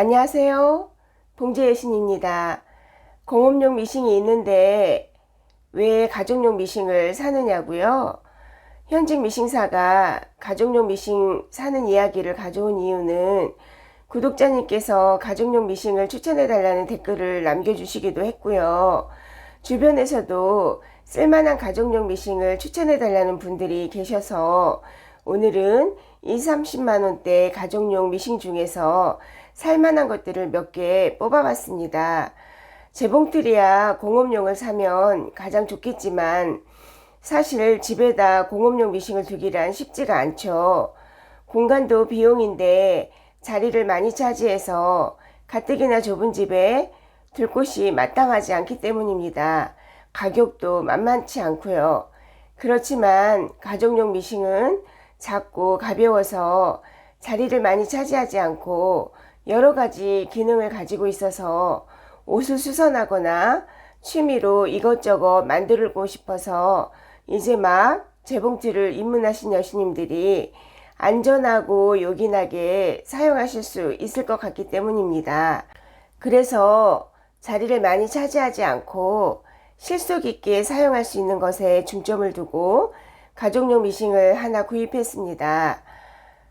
안녕하세요. 봉제여신입니다. 공업용 미싱이 있는데 왜 가정용 미싱을 사느냐고요? 현직 미싱사가 가정용 미싱 사는 이야기를 가져온 이유는 구독자님께서 가정용 미싱을 추천해 달라는 댓글을 남겨주시기도 했고요. 주변에서도 쓸만한 가정용 미싱을 추천해 달라는 분들이 계셔서 오늘은 2, 30만원대 가정용 미싱 중에서 살만한 것들을 몇 개 뽑아봤습니다. 재봉틀이야 공업용을 사면 가장 좋겠지만 사실 집에다 공업용 미싱을 두기란 쉽지가 않죠. 공간도 비용인데 자리를 많이 차지해서 가뜩이나 좁은 집에 둘 곳이 마땅하지 않기 때문입니다. 가격도 만만치 않고요. 그렇지만 가정용 미싱은 작고 가벼워서 자리를 많이 차지하지 않고 여러 가지 기능을 가지고 있어서 옷을 수선하거나 취미로 이것저것 만들고 싶어서 이제 막 재봉틀을 입문하신 여신님들이 안전하고 요긴하게 사용하실 수 있을 것 같기 때문입니다. 그래서 자리를 많이 차지하지 않고 실속 있게 사용할 수 있는 것에 중점을 두고 가족용 미싱을 하나 구입했습니다.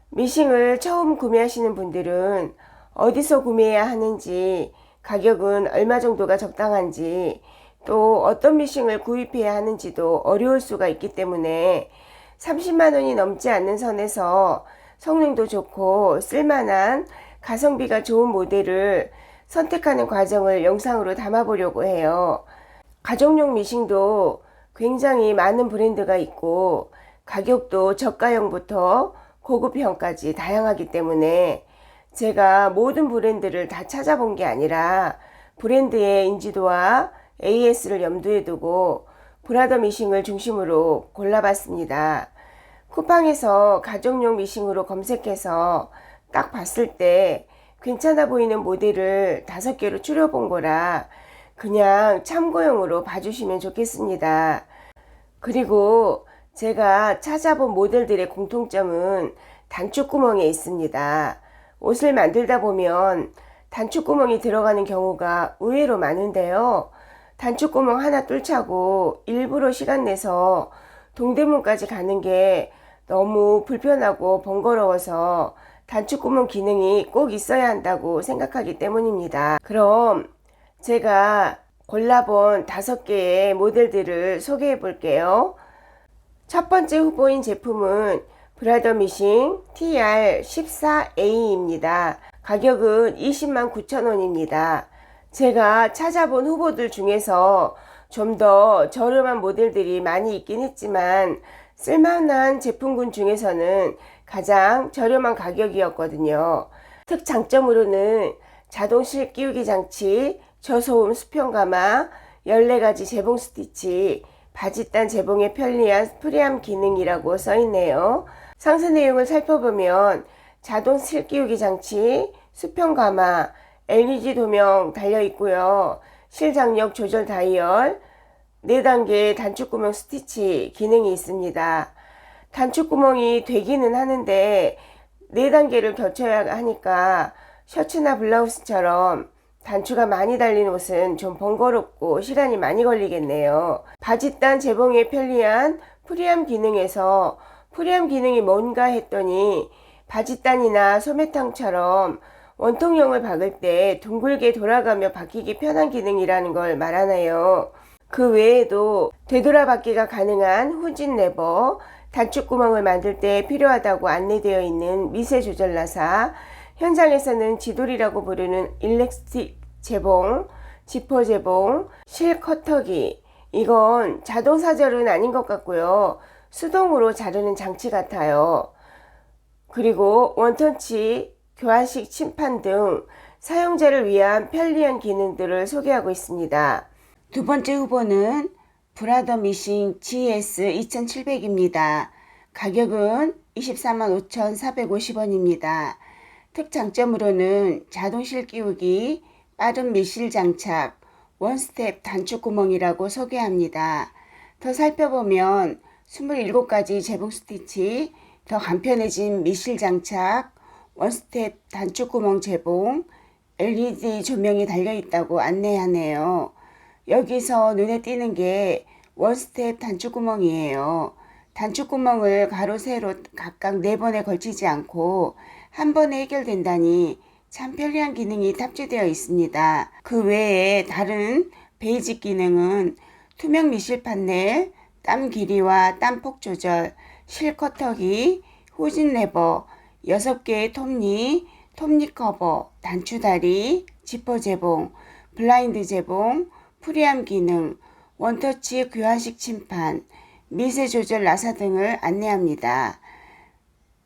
미싱을 처음 구매하시는 분들은 어디서 구매해야 하는지, 가격은 얼마 정도가 적당한지, 또 어떤 미싱을 구입해야 하는지도 어려울 수가 있기 때문에 30만 원이 넘지 않는 선에서 성능도 좋고 쓸만한 가성비가 좋은 모델을 선택하는 과정을 영상으로 담아보려고 해요. 가정용 미싱도 굉장히 많은 브랜드가 있고 가격도 저가형부터 고급형까지 다양하기 때문에 제가 모든 브랜드를 다 찾아본 게 아니라 브랜드의 인지도와 AS를 염두에 두고 브라더 미싱을 중심으로 골라봤습니다. 쿠팡에서 가정용 미싱으로 검색해서 딱 봤을 때 괜찮아 보이는 모델을 다섯 개로 추려본 거라 그냥 참고용으로 봐주시면 좋겠습니다. 그리고 제가 찾아본 모델들의 공통점은 단축구멍에 있습니다. 옷을 만들다 보면 단축구멍이 들어가는 경우가 의외로 많은데요. 단축구멍 하나 뚫자고 일부러 시간 내서 동대문까지 가는 게 너무 불편하고 번거로워서 단축구멍 기능이 꼭 있어야 한다고 생각하기 때문입니다. 그럼 제가 골라본 다섯 개의 모델들을 소개해 볼게요. 첫 번째 후보인 제품은 브라더 미싱 TR14A입니다. 가격은 20만 9천 원입니다. 제가 찾아본 후보들 중에서 좀 더 저렴한 모델들이 많이 있긴 했지만 쓸만한 제품군 중에서는 가장 저렴한 가격이었거든요. 특장점으로는 자동 실 끼우기 장치, 저소음 수평 가마, 14가지 재봉 스티치, 바지단 재봉에 편리한 프리함 기능이라고 써있네요. 상세 내용을 살펴보면 자동 실 끼우기 장치, 수평 가마, LED 조명 달려 있고요. 실장력 조절 다이얼, 4단계 단축구멍 스티치 기능이 있습니다. 단축구멍이 되기는 하는데 4단계를 겹쳐야 하니까 셔츠나 블라우스처럼 단추가 많이 달린 옷은 좀 번거롭고 시간이 많이 걸리겠네요. 바지단 재봉에 편리한 프리함 기능에서 프리함 기능이 뭔가 했더니 바지단이나 소매탕처럼 원통형을 박을 때 둥글게 돌아가며 박히기 편한 기능이라는 걸 말하나요. 그 외에도 되돌아받기가 가능한 후진 레버, 단축구멍을 만들 때 필요하다고 안내되어 있는 미세 조절 나사, 현장에서는 지돌이라고 부르는 일렉스틱 재봉, 지퍼 재봉, 실 커터기. 이건 자동 사절은 아닌 것 같고요. 수동으로 자르는 장치 같아요. 그리고 원터치, 교환식 침판 등 사용자를 위한 편리한 기능들을 소개하고 있습니다. 두 번째 후보는 브라더 미싱 GS 2700입니다. 가격은 24만 5,450원입니다. 특장점으로는 자동 실 끼우기, 빠른 밀실 장착, 원스텝 단축 구멍이라고 소개합니다. 더 살펴보면 27가지 재봉 스티치, 더 간편해진 밀실 장착, 원스텝 단축 구멍 재봉, LED 조명이 달려 있다고 안내하네요. 여기서 눈에 띄는 게 원스텝 단추구멍이에요. 단추구멍을 가로 세로 각각 네 번에 걸치지 않고 한 번에 해결된다니 참 편리한 기능이 탑재되어 있습니다. 그 외에 다른 베이직 기능은 투명 미실 판넬, 땀 길이와 땀폭 조절, 실커터기, 후진 레버, 6개의 톱니, 톱니 커버, 단추다리, 지퍼 제봉, 블라인드 제봉, 프리암 기능, 원터치 교환식 침판, 미세 조절 나사 등을 안내합니다.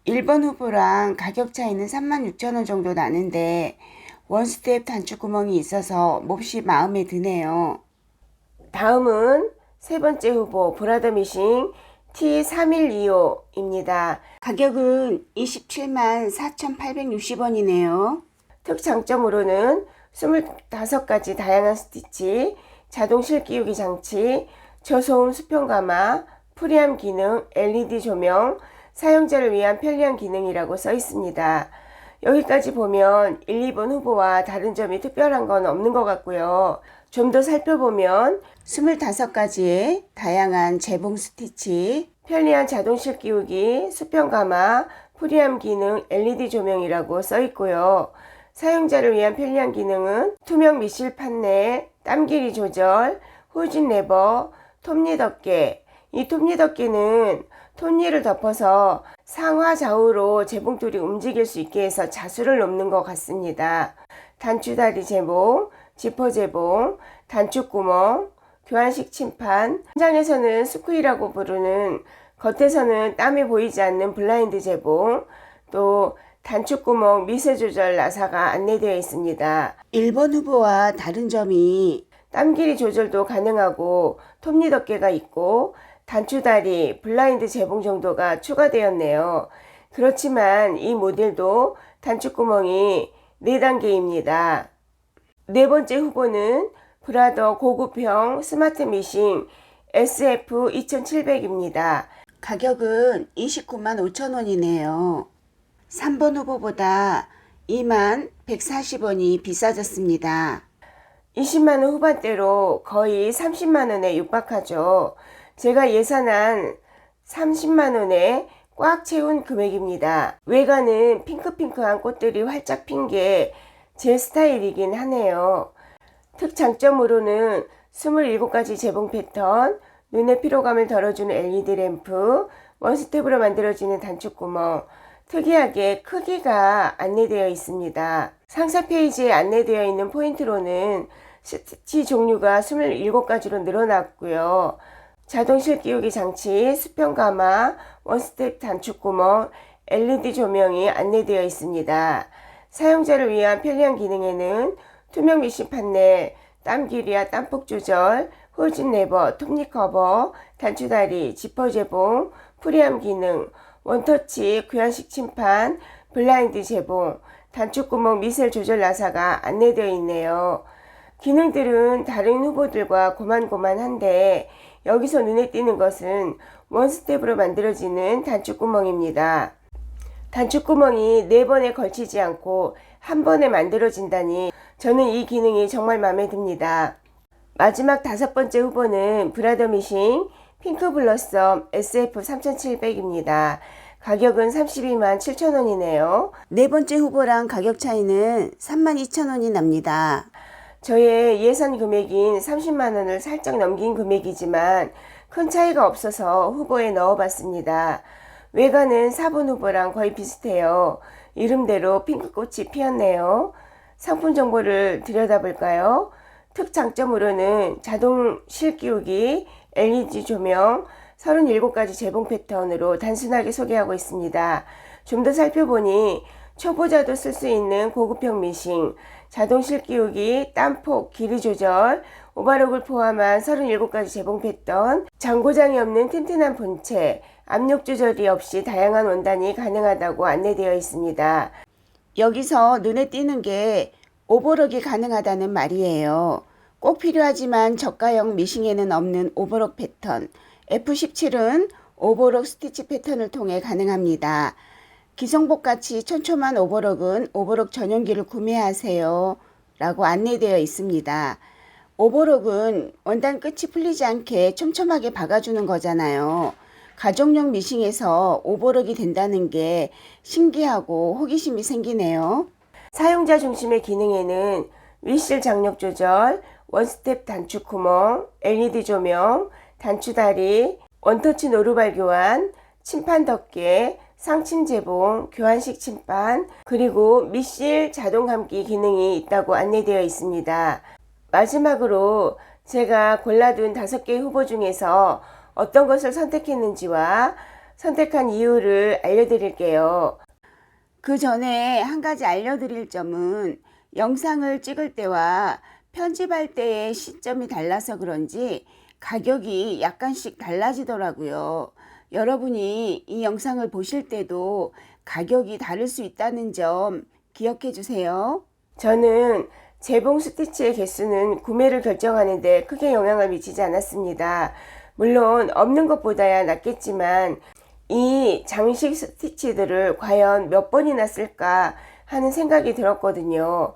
1번 후보랑 가격 차이는 36,000원 정도 나는데 원스텝 단추 구멍이 있어서 몹시 마음에 드네요. 다음은 세 번째 후보 브라더 미싱 T3125입니다. 가격은 27만 4,860원이네요. 특장점으로는 25가지 다양한 스티치, 자동 실기우기 장치, 저소음 수평 가마, 프리암 기능, LED 조명, 사용자를 위한 편리한 기능이라고 써 있습니다. 여기까지 보면 1, 2번 후보와 다른 점이 특별한 건 없는 것 같고요. 좀 더 살펴보면 25가지의 다양한 재봉 스티치, 편리한 자동 실기우기, 수평 가마, 프리암 기능, LED 조명이라고 써 있고요. 사용자를 위한 편리한 기능은 투명 미실 판넬, 땀 길이 조절, 후진 레버, 톱니 덮개. 이 톱니 덮개는 톱니를 덮어서 상하 좌우로 재봉돌이 움직일 수 있게 해서 자수를 놓는 것 같습니다. 단추다리 제봉, 지퍼 제봉, 단추구멍, 교환식 침판, 현장에서는 스쿠이라고 부르는 겉에서는 땀이 보이지 않는 블라인드 제봉, 또 단추구멍 미세 조절 나사가 안내되어 있습니다. 1번 후보와 다른 점이 땀 길이 조절도 가능하고 톱니 덮개가 있고 단추다리, 블라인드 제봉 정도가 추가되었네요. 그렇지만 이 모델도 단추구멍이 4단계입니다. 네 번째 후보는 브라더 고급형 스마트 미싱 SF 2700입니다. 가격은 29만 5천 원이네요. 3번 후보보다 2만 140원이 비싸졌습니다. 20만원 후반대로 거의 30만원에 육박하죠. 제가 예산한 30만원에 꽉 채운 금액입니다. 외관은 핑크핑크한 꽃들이 활짝 핀 게 제 스타일이긴 하네요. 특장점으로는 27가지 재봉 패턴, 눈의 피로감을 덜어주는 LED 램프, 원스텝으로 만들어지는 단축구멍, 특이하게 크기가 안내되어 있습니다. 상세 페이지에 안내되어 있는 포인트로는 스티치 종류가 27가지로 늘어났고요. 자동 실기우기 장치, 수평 가마, 원스텝 단축 구멍, LED 조명이 안내되어 있습니다. 사용자를 위한 편리한 기능에는 투명 미신 판넬, 땀 길이와 땀폭 조절, 후진 레버, 톱니 커버, 단추다리, 지퍼 제봉, 프리암 기능, 원터치, 교환식 침판, 블라인드 제봉, 단축구멍 미셀 조절 나사가 안내되어 있네요. 기능들은 다른 후보들과 고만고만한데 여기서 눈에 띄는 것은 원스텝으로 만들어지는 단축구멍입니다. 단축구멍이 네 번에 걸치지 않고 한 번에 만들어진다니 저는 이 기능이 정말 마음에 듭니다. 마지막 다섯 번째 후보는 브라더 미싱 핑크 블러썸 SF 3700입니다. 가격은 32만 7천원이네요. 네 번째 후보랑 가격 차이는 3만 2천 원이 납니다. 저의 예산 금액인 30만 원을 살짝 넘긴 금액이지만 큰 차이가 없어서 후보에 넣어봤습니다. 외관은 4번 후보랑 거의 비슷해요. 이름대로 핑크꽃이 피었네요. 상품 정보를 들여다볼까요? 특장점으로는 자동 실기우기, LED 조명, 37가지 재봉 패턴으로 단순하게 소개하고 있습니다. 좀 더 살펴보니 초보자도 쓸 수 있는 고급형 미싱, 자동 실기우기, 땀폭, 길이 조절, 오바록을 포함한 37가지 재봉 패턴, 장고장이 없는 튼튼한 본체, 압력 조절이 없이 다양한 원단이 가능하다고 안내되어 있습니다. 여기서 눈에 띄는 게 오버럭이 가능하다는 말이에요. 꼭 필요하지만 저가형 미싱에는 없는 오버럭 패턴. F17은 오버럭 스티치 패턴을 통해 가능합니다. 기성복같이 촘촘한 오버럭은 오버럭 전용기를 구매하세요. 라고 안내되어 있습니다. 오버럭은 원단 끝이 풀리지 않게 촘촘하게 박아주는 거잖아요. 가정용 미싱에서 오버럭이 된다는 게 신기하고 호기심이 생기네요. 사용자 중심의 기능에는 위실 장력 조절, 원스텝 단축 구멍, LED 조명, 단추다리, 원터치 노루발 교환, 침판 덮개, 상침 재봉, 교환식 침판, 그리고 미실 자동 감기 기능이 있다고 안내되어 있습니다. 마지막으로 제가 골라둔 다섯 개 후보 중에서 어떤 것을 선택했는지와 선택한 이유를 알려드릴게요. 그 전에 한 가지 알려드릴 점은 영상을 찍을 때와 편집할 때의 시점이 달라서 그런지 가격이 약간씩 달라지더라고요. 여러분이 이 영상을 보실 때도 가격이 다를 수 있다는 점 기억해 주세요. 저는 재봉 스티치의 개수는 구매를 결정하는데 크게 영향을 미치지 않았습니다. 물론 없는 것보다야 낫겠지만 이 장식 스티치들을 과연 몇 번이나 쓸까 하는 생각이 들었거든요.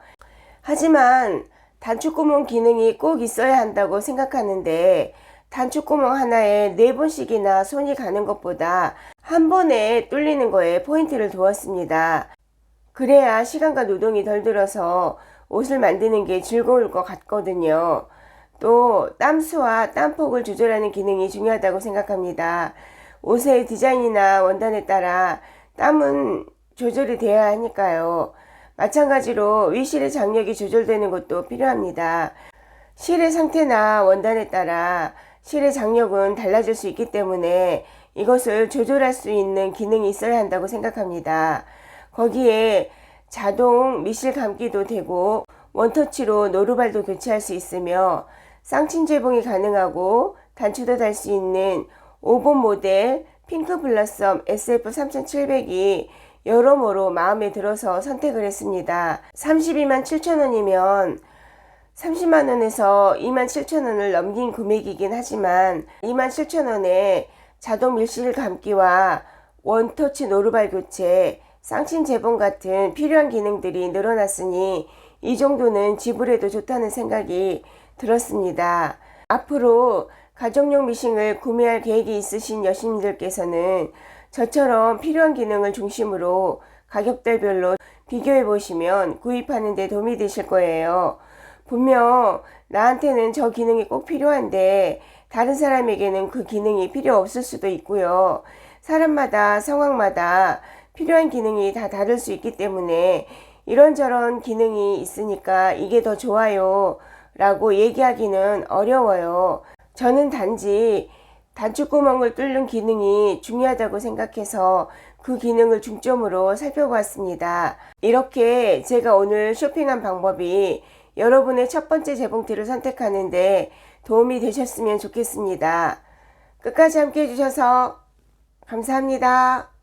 하지만 단축구멍 기능이 꼭 있어야 한다고 생각하는데 단축구멍 하나에 네 번씩이나 손이 가는 것보다 한 번에 뚫리는 거에 포인트를 두었습니다. 그래야 시간과 노동이 덜 들어서 옷을 만드는 게 즐거울 것 같거든요. 또 땀수와 땀폭을 조절하는 기능이 중요하다고 생각합니다. 옷의 디자인이나 원단에 따라 땀은 조절이 돼야 하니까요. 마찬가지로 위실의 장력이 조절되는 것도 필요합니다. 실의 상태나 원단에 따라 실의 장력은 달라질 수 있기 때문에 이것을 조절할 수 있는 기능이 있어야 한다고 생각합니다. 거기에 자동 미실 감기도 되고 원터치로 노루발도 교체할 수 있으며 쌍침 재봉이 가능하고 단추도 달 수 있는 5번 모델 핑크 블러썸 SF 3700이 여러모로 마음에 들어서 선택을 했습니다. 32만 7천 원이면 30만 원에서 2만 7천 원을 넘긴 금액이긴 하지만 2만 7천 원에 자동 밀실 감기와 원터치 노루발 교체, 쌍침 재봉 같은 필요한 기능들이 늘어났으니 이 정도는 지불해도 좋다는 생각이 들었습니다. 앞으로 가정용 미싱을 구매할 계획이 있으신 여신들께서는 저처럼 필요한 기능을 중심으로 가격대별로 비교해 보시면 구입하는 데 도움이 되실 거예요. 분명 나한테는 저 기능이 꼭 필요한데 다른 사람에게는 그 기능이 필요 없을 수도 있고요. 사람마다 상황마다 필요한 기능이 다 다를 수 있기 때문에 이런저런 기능이 있으니까 이게 더 좋아요 라고 얘기하기는 어려워요. 저는 단지 단추구멍을 뚫는 기능이 중요하다고 생각해서 그 기능을 중점으로 살펴보았습니다. 이렇게 제가 오늘 쇼핑한 방법이 여러분의 첫 번째 재봉틀을 선택하는데 도움이 되셨으면 좋겠습니다. 끝까지 함께 해주셔서 감사합니다.